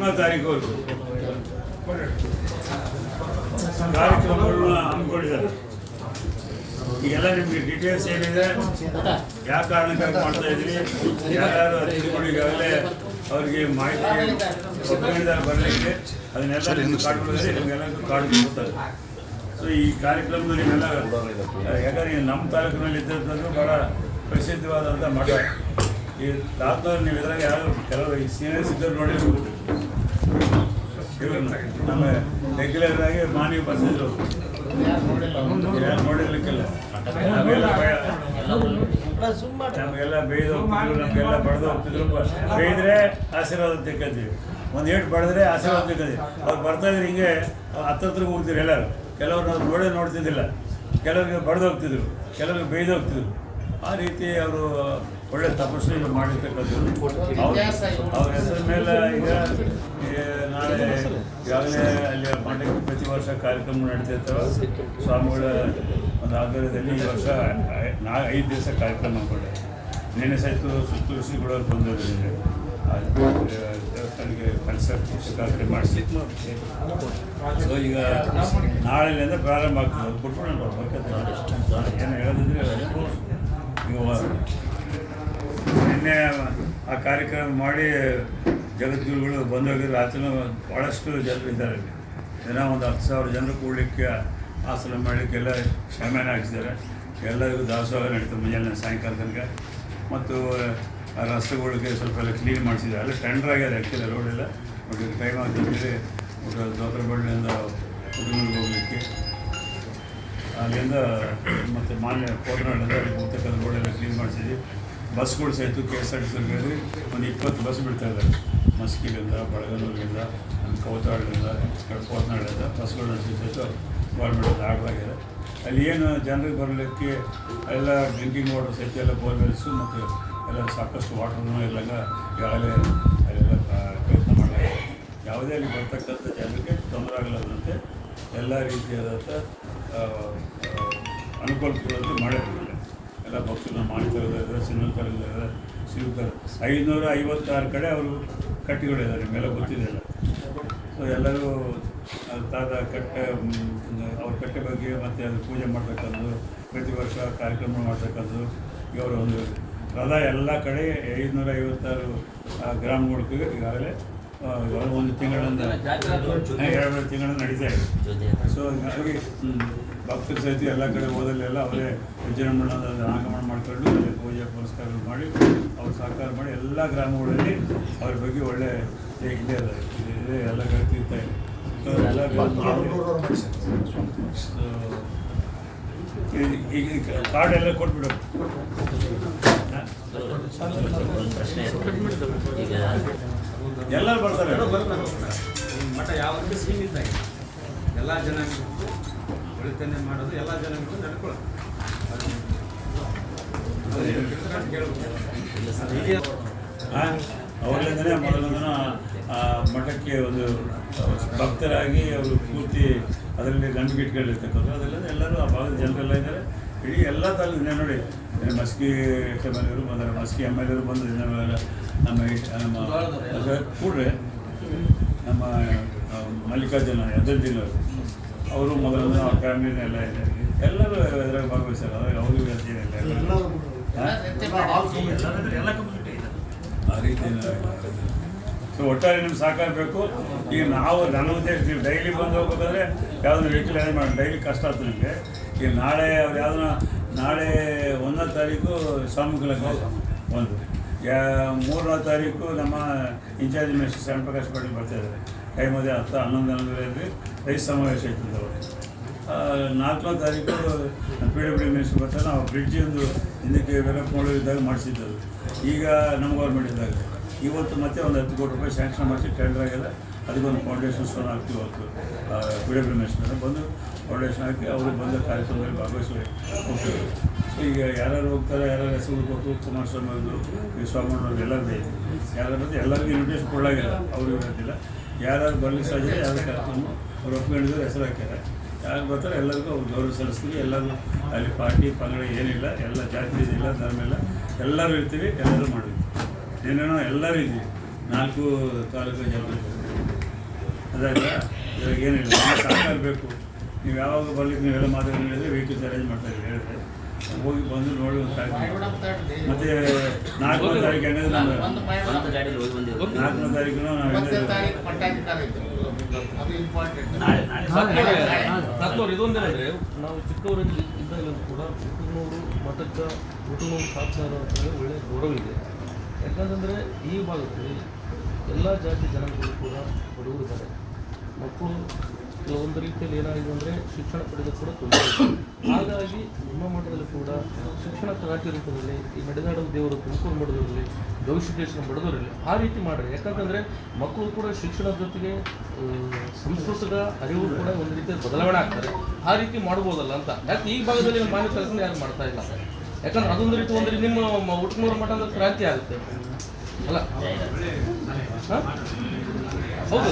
ನಾಲ್ಕನೇ ತಾರೀಕುವರೆಗೂ. ಕಾರ್ಯಕ್ರಮಗಳನ್ನ ಹಮ್ಮಿಕೊಂಡಿದ್ದಾರೆ. ಈಗೆಲ್ಲ ನಿಮಗೆ ಡೀಟೇಲ್ಸ್ ಏನಿದೆ? ಯಾವ ಕಾರಣಕ್ಕಾಗಿ ಮಾಡ್ತಾ ಇದ್ರಿ? ಯಾರ್ಯಾರು ಅತಿಥಿಗಳು ಈಗಾಗಲೇ ಅವರಿಗೆ ಮಾಹಿತಿ ಒಪ್ಪಿಕೊಂಡಿದ್ದಾರೆ ಬರಲಿಕ್ಕೆ ಅದನ್ನೆಲ್ಲ ನಿಮ್ಗೆ ಕಾರ್ಡ್ಗಳಿದೆ ನಿಮಗೆಲ್ಲರಿಗೂ ಕಾರ್ಡ್ ಕೊಡ್ತಾರೆ ಸೊ ಈ ಕಾರ್ಯಕ್ರಮದಲ್ಲಿ ನೀವೆಲ್ಲ ಯಾಕಂದ್ರೆ ನಮ್ಮ ತಾಲೂಕಿನಲ್ಲಿ ಇದ್ದಂಥದ್ದು ಭಾಳ ಪ್ರಸಿದ್ಧವಾದಂಥ ಮಠ. ಈ ದಾಸನವ್ರು ನೀವು ಇದ್ರಾಗ ಯಾರು ಕೆಲವರು ಸೀನಿಯರ್ಸ್ ಇದ್ದರು ನೋಡಿರ್ಬೋದು. ಇವ್ರನ್ನ ನಮ್ಮ ರೆಗ್ಯುಲರ್ ಆಗಿ ಮಾನವಿ ಬರ್ತಿದ್ರು ಯಾರು ನೋಡಿರ್ಲಿಕ್ಕಿಲ್ಲ ನಮಗೆಲ್ಲ ಬೇಯ್ದು ಹೋಗ್ತಿದ್ರು ನಮಗೆಲ್ಲ ಬಡ್ದು ಹೋಗ್ತಿದ್ರು ಬೇಯ್ದ್ರೆ ಆಶೀರ್ವಾದ ತೆಕ್ಕಂತೀವಿ ಒಂದು ಏಟು ಬಡಿದ್ರೆ ಆಶೀರ್ವಾದ ತೆಕ್ಕಂತೀವಿ ಅವ್ರು ಬರ್ತಾ ಇದ್ರೆ ಹಿಂಗೆ ಹತ್ತತ್ರ ಹೋಗ್ತಿದ್ರು ಎಲ್ಲರೂ ಕೆಲವ್ರು ನಾವು ನೋಡೇ ನೋಡ್ತಿದ್ದಿಲ್ಲ ಕೆಲವರಿಗೆ ಬಡ್ದು ಹೋಗ್ತಿದ್ರು ಕೆಲವರಿಗೆ ಬೇಯ್ದು ಹೋಗ್ತಿದ್ರು. ಆ ರೀತಿ ಅವರು ಒಳ್ಳೆ ತಪಸ್ಸು ಮಾಡಿರ್ತಕ್ಕಂಥದ್ದು. ಅವ್ರ ಅವ್ರ ಹೆಸರ ಮೇಲೆ ಈಗ ನಾಳೆ ಈಗಾಗಲೇ ಅಲ್ಲಿ ಮಠಕ್ಕೆ ಪ್ರತಿ ವರ್ಷ ಕಾರ್ಯಕ್ರಮ ನಡೀತಿರ್ತಾವೆ ಸ್ವಾಮಿಗಳ ಒಂದು ಆಧಾರದಲ್ಲಿ ಈ ವರ್ಷ ನಾ ಐದು ದಿವಸ ಕಾರ್ಯಕ್ರಮ ಮಾಡಿಕೊಂಡೆ ನಿನ್ನೆ ಸಹಿತ ಶ್ರೀಗಳು ಬಂದಿದ್ದಾರೆ ದೇವಸ್ಥಾನಕ್ಕೆ ಕನ್ಸರ್ಟ್ ಕಾರ್ಯಕ್ರಮ ಮಾಡಿಸಿ. ಸೊ ಈಗ ನಾಳೆಯಿಂದ ಪ್ರಾರಂಭ ಆಗ್ತದೆ. ಅದು ಕೊಟ್ಟು ನಾನು ಬರ್ಬೇಕಾದ್ರೆ ಏನು ಹೇಳೋದಿದ್ರೆ ನಿನ್ನೆ ಆ ಕಾರ್ಯಕ್ರಮ ಮಾಡಿ ಜಗದ್ಗುರುಗಳು ಬಂದೋಗಿದ್ರು ಆತನು ಭಾಳಷ್ಟು ಜನರು ಇದ್ದಾರೆ ಜನ ದಿನ ಒಂದು ಹತ್ತು ಸಾವಿರ ಜನರು ಕೂಡಲಿಕ್ಕೆ ಆಸನ ಮಾಡಲಿಕ್ಕೆಲ್ಲ ಕ್ಷಮೆನ ಹಾಕಿಸಿದ್ದಾರೆ ಎಲ್ಲರಿಗೂ ದಾಸೋಹ ನಡೀತದೆ ಮುಂಜಾನೆ ಸಾಯಂಕಾಲ ತನಕ. ಮತ್ತು ರಸ್ತೆಗಳಿಗೆ ಸ್ವಲ್ಪ ಎಲ್ಲ ಕ್ಲೀನ್ ಮಾಡಿಸಿದ್ದಾರೆ. ಅಲ್ಲ ಟೆಂಡರ್ ಆಗಿದೆ ಆ್ಯಕ್ಚುಲಿ ರೋಡ್ ಎಲ್ಲ. ಬಟ್ ಟೈಮ್ ಆಗ್ತದೆ ದೋತ್ರಬಳ್ಳಿಯಿಂದ ಕುಟುಂಬಕ್ಕೆ ಹೋಗಲಿಕ್ಕೆ. ಅಲ್ಲಿಂದ ಮತ್ತು ಮಾನ್ಯ ಕೋಟನಾಡಿಂದ ಹೋಗ್ತಕ್ಕಂಥ ರೋಡೆಲ್ಲ ಕ್ಲೀನ್ ಮಾಡಿಸಿದ್ವಿ. ಬಸ್ಗಳು ಸಹಿತ K S R T C ಒಂದು ಇಪ್ಪತ್ತು ಬಸ್ ಬಿಡ್ತಾ ಇದ್ದಾರೆ. ಮಸ್ಕಿಲಿಂದ ಬಳಗನೂರಿಂದ ಕೌತಾಳದಿಂದ ಕೋತನಾಡಿಂದ ಬಸ್ಗಳು ಸಹಿತ ಗೌರ್ಮೆಂಟ್ ಆಗಲಾಗಿದೆ ಅಲ್ಲಿ ಏನು ಜನರಿಗೆ ಬರಲಿಕ್ಕೆ ಎಲ್ಲ ಡ್ರಿಂಕಿಂಗ್ ವಾಟರ್ ಸಹಿತ ಎಲ್ಲ ಬೋರ್ವೆಲ್ಸು ಮತ್ತು ಎಲ್ಲ ಸಾಕಷ್ಟು ವಾಟರ್ನೂ ಇಲ್ಲಂಗ ಈಗಾಗಲೇ ಅಲ್ಲೆಲ್ಲ ಪ್ರಯತ್ನ ಮಾಡಲಾಗಿದೆ. ಯಾವುದೇ ಅಲ್ಲಿ ಬರ್ತಕ್ಕಂಥ ಜನರಿಗೆ ತೊಂದರೆ ಆಗಲಾರ್ದಂತೆ ಎಲ್ಲ ರೀತಿಯಾದಂಥ ಅನುಕೂಲತೆಗಳನ್ನು ಎಲ್ಲ ಎಲ್ಲ ಭಕ್ತರನ್ನ ಮಾನಿತರದಿದ್ದಾರೆ ಸಿನಿಮಾ ಸಿಗುತ್ತಾರೆ ಐದುನೂರ ಐವತ್ತಾರು ಕಡೆ ಅವರು ಕಟ್ಟಿಗಳಿದ್ದಾರೆ ಮೇಲೆ ಗೊತ್ತಿದೆಯಲ್ಲ ಸೊ ಎಲ್ಲರೂ ತಾತ ಕಟ್ಟೆ ಅವ್ರ ಕಟ್ಟೆ ಬಗ್ಗೆ ಮತ್ತು ಅದು ಪೂಜೆ ಮಾಡ್ತಕ್ಕಂಥದ್ದು ಪ್ರತಿ ವರ್ಷ ಕಾರ್ಯಕ್ರಮ ಮಾಡ್ತಕ್ಕಂಥದ್ದು ಇವರ ಒಂದು ರಥ ಎಲ್ಲ ಕಡೆ ಐದುನೂರ ಐವತ್ತಾರು ಗ್ರಾಮಗಳಿಗೆ ಈಗಾಗಲೇ ಒಂದು ತಿಂಗಳಿಂದ ಎರಡು ತಿಂಗಳ ನಡೀತಾ ಇದೆ. ಸೊ ಹಾಗಾಗಿ ಭಕ್ತರ ಸಹಿತ ಎಲ್ಲ ಕಡೆ ಹೋದಲ್ಲೆಲ್ಲ ಅವರೇ ವಿಜೃಂಭಣದ ಆಗಮನ ಮಾಡಿಕೊಂಡು ಅಲ್ಲಿ ಪೂಜೆ ಪುರಸ್ಕಾರಗಳು ಮಾಡಿ ಅವ್ರು ಸಹಕಾರ ಮಾಡಿ ಎಲ್ಲ ಗ್ರಾಮಗಳಲ್ಲಿ ಅವ್ರ ಬಗ್ಗೆ ಒಳ್ಳೆ ಇದೆ ಇದೆ ಅದ ಇದೆ ಎಲ್ಲ ಕಡೆ ತೀರ್ತಾ ಇದೆ. ಸೊ ಎಲ್ಲ ಈಗ ಕಾರ್ಡ್ ಎಲ್ಲ ಕೊಟ್ಬಿಡು. ಪ್ರಶ್ನೆ ಈಗ ಎಲ್ಲರೂ ಬರ್ತಾರೆ. ಮಠ ಯಾವತ್ತೂ ಸೀಮಿತ ಆಗಿದೆ ಎಲ್ಲ ಜನಾಂಗ ಒಳಿತನೆ ಮಾಡೋದು ಎಲ್ಲ ಜನ ನಡ್ಕೊಳ್ಳೋದು. ಅವಾಗಲಿಂದನೇ ಮೊದಲಿಂದನ ಮಠಕ್ಕೆ ಒಂದು ಭಕ್ತರಾಗಿ ಅವರು ಪೂರ್ತಿ ಅದರಲ್ಲಿ ನಂಬಿಕೆ ಇಟ್ಕೊಂಡಿರ್ತಕ್ಕಂಥ ಅದೆಲ್ಲ ಎಲ್ಲರೂ ಆ ಭಾಗದ ಜನರೆಲ್ಲ ಇದ್ದಾರೆ. ಇಡೀ ಎಲ್ಲ ತಾಲೂಕಿನ ನೋಡಿ. ಮಸ್ಕಿ ಎಂ ಎಲ್ ಎರು ಬಂದರೆ ಮಸ್ಕಿ ಎಂ ಎಲ್ ಎರು ಬಂದು ನಮ್ಮೆಲ್ಲ ನಮ್ಮ ಈ- ನಮ್ಮ ಕೂಡ್ರೆ ನಮ್ಮ ಮಲ್ಲಿಕಾರ್ಜುನ ಜಿಲ್ಲೆಯವರು ಅವರು ಮೊದಲು ಅವ್ರ ಫ್ಯಾಮಿಲಿನ ಎಲ್ಲ ಇದೆ. ಎಲ್ಲರೂ ಇದ್ರಾಗ ಭಾಗವಹಿಸ್ತಾರೆ. ಅದ್ರಾಗ ಅದೇನಿಲ್ಲ ಎಲ್ಲರೂ ಹಾ? ಆ ರೀತಿ ಸೊ ಒಟ್ಟಾರೆ ನಿಮ್ಗೆ ಸಹಕಾರ ಬೇಕು. ಈಗ ನಾವು, ನನ್ನ ಉದ್ದೇಶ ನೀವು ಡೈಲಿ ಬಂದು ಹೋಗ್ಬೇಕಾದ್ರೆ ಯಾವುದನ್ನು ವೆಹಿಕಲ್ ಅರೇಂಜ್ ಮಾಡಿ ಡೈಲಿ ಕಷ್ಟ ಆಗ್ತದೆ ನಿಮಗೆ. ಈಗ ನಾಳೆ ಅವ್ರು ಯಾವ್ದನ್ನ, ನಾಳೆ ಒಂದನೇ ತಾರೀಕು ಸ್ವಾಮಿಗಳ ಒಂದು. ಯಾ, ಮೂರನೇ ತಾರೀಕು ನಮ್ಮ ಇನ್ಚಾರ್ಜ್ ಮಿನಿಸ್ಟರ್ ಶರಣ ಪ್ರಕಾಶ್ ಪಾಟೀಲ್ ಬರ್ತಾ ಇದ್ದಾರೆ. ಟೈಮ್ ಅದೇ ಹತ್ತು, ಹನ್ನೊಂದು ಹನ್ನೊಂದರಲ್ಲಿ ರೈತ ಸಮಾವೇಶ ಇರ್ತದೆ ಅವರು. ನಾಲ್ಕನೇ ತಾರೀಕು ಪಿ ಡಬ್ಲ್ಯೂ ಮಿನಿಸ್ಟರ್ ಬರ್ತಾರೆ. ನಾವು ಬ್ರಿಡ್ಜ್ ಒಂದು ಹಿಂದಕ್ಕೆ ಡೆವಲಪ್ ಮಾಡೋದಿದ್ದಾಗ ಮಾಡಿಸಿದ್ದದು ಈಗ ನಮ್ಮ ಗೌರ್ಮೆಂಟ್ ಇದ್ದಾಗ. ಇವತ್ತು ಮತ್ತೆ ಒಂದು ಹತ್ತು ಕೋಟಿ ರೂಪಾಯಿ ಸ್ಯಾಂಕ್ಷನ್ ಮಾಡಿಸಿ ಟೆಂಡರ್ ಆಗಿದೆ ಅದಕ್ಕೊಂದು ಫೌಂಡೇಶನ್ ಸ್ಟೋನ್ ಹಾಕ್ತೀವಿ ಇವತ್ತು ಪಿ ಮೆಷನ್ ಬಂದು ಫೌಂಡೇಶನ್ ಹಾಕಿ ಅವರು ಬಂದ ಕಾರ್ಯಕ್ರಮದಲ್ಲಿ ಭಾಗವಹಿಸಿ ಹೋಗ್ತೀವಿ ಸೊ ಈಗ ಯಾರ್ಯಾರು ಹೋಗ್ತಾರೆ, ಯಾರ್ಯಾರು ಹೆಸರು ಕೊಟ್ಟು ಕುಮಾರಸ್ವಾಮಿ ಅವರು ಈ ಸ್ವಾಮಣ್ಣವ್ರು ಎಲ್ಲರೂ ಇದೆ. ಯಾರು ಬಂದು ಎಲ್ಲರಿಗೂ ಇನ್ವಿಟೇಷನ್ ಕೊಡಲಾಗಿಲ್ಲ ಅವರು ಇರೋದಿಲ್ಲ. ಯಾರ್ಯಾರು ಬರ್ಲಿಕ್ಕೆ ಸಾಧ್ಯ ಯಾರು ಕಾರ್ಯಕ್ರಮ ಅವ್ರು ಒಪ್ಕೊಂಡಿದ್ರು ಹೆಸರು ಹಾಕ್ಯಾರ. ಯಾರು ಬರ್ತಾರೆ, ಎಲ್ಲರಿಗೂ ಅವ್ರು ಗೌರವ ಸಲ್ಲಿಸ್ತೀವಿ. ಎಲ್ಲರೂ ಅಲ್ಲಿ ಪಾರ್ಟಿ ಪಂಗಡ ಏನಿಲ್ಲ, ಎಲ್ಲ ಜಾತಿ ಇಲ್ಲ ಧರ್ಮ ಇಲ್ಲ. ಎಲ್ಲರೂ ಇರ್ತೀವಿ, ಎಲ್ಲರೂ ಮಾಡಿದ್ವಿ ಏನೇನೋ ಎಲ್ಲರೂ ರೀತಿ. ನಾಲ್ಕು ತಾಲೂಕು ಜನ ಅದಾಗ ಇವಾಗ ಏನಿಲ್ಲ ಸಹಕಾರ ಬೇಕು. ನೀವು ಯಾವಾಗ ಬರ್ಲಿಕ್ಕೆ ನೀವೆಲ್ಲ ಮಾತಾಡಿ ಹೇಳಿದ್ರೆ ವೆಹಿಕಲ್ಸ್ ಅರೇಂಜ್ ಮಾಡ್ತಾ ಇದ್ದೀವಿ ಹೇಳಿದ್ರೆ. ಹೋಗಿ ಬಂದು ನೋಡಿ ಒಂದು ತಾರೀಕು. ಮತ್ತೆ ನಾಲ್ಕನೇ ತಾರೀಕು ಹೆಂಗಂದ್ರೆ ಹೋಗಿ ಬಂದಿರೋದು ನಾಲ್ಕನೇ ತಾರೀಕು ನಾವು ಇದೊಂದೇನಂದ್ರೆ ಚಿಕ್ಕವರಲ್ಲಿ ಇದ್ದಾಗ ಕೂಡ ಹುಟ್ಟುನೂರು ಮಠಕ್ಕೆ ಹುಟ್ಟುನೂರು ಸಾಕ್ಷರ ಒಳ್ಳೆ ಗೌರವ ಇದೆ. ಯಾಕಂತಂದರೆ ಈ ಭಾಗದಲ್ಲಿ ಎಲ್ಲ ಜಾತಿ ಜನಗಳು ಕೂಡ ಬಡವರು ಇದ್ದಾರೆ ಮಕ್ಕಳು ಕೆಲವೊಂದು ರೀತಿಯಲ್ಲಿ ಏನಾಗಿದೆ ಅಂದರೆ ಶಿಕ್ಷಣ ಪಡೆದು ಕೂಡ ತೊಂದರೆ. ಹಾಗಾಗಿ ನಿಮ್ಮ ಮಠದಲ್ಲಿ ಕೂಡ ಶಿಕ್ಷಣ ಕ್ರಾಂತಿ ರೂಪದಲ್ಲಿ ಈ ನಡೆದಾಡುವ ದೇವರು ತುಮಕೂರು ಮಠದಲ್ಲಿ ಗವಿಸಿದ್ದೇಶ್ವರ ಮಠದವರಲ್ಲಿ ಆ ರೀತಿ ಮಾಡ್ರಿ. ಯಾಕಂತಂದರೆ ಮಕ್ಕಳು ಕೂಡ ಶಿಕ್ಷಣದ ಜೊತೆಗೆ ಸಂಸ್ಕೃತದ ಅರಿವು ಕೂಡ ಒಂದು ರೀತಿಯ ಬದಲಾವಣೆ ಆಗ್ತಾರೆ. ಆ ರೀತಿ ಮಾಡ್ಬೋದಲ್ಲ ಅಂತ. ಯಾಕೆ ಈ ಭಾಗದಲ್ಲಿ ಮಾನ್ಯ ಕೆಲಸ ಯಾರು ಮಾಡ್ತಾ ಇಲ್ಲ? ಯಾಕಂದ್ರೆ ಅದೊಂದು ರೀತಿ ಒಂದು ರೀತಿ ನಿಮ್ಮ ಹುಟ್ಟನೂರು ಮಠ ಅಂದ್ರೆ ಕ್ರಾಂತಿ ಆಗುತ್ತೆ ಅಲ್ಲ? ಹೌದು?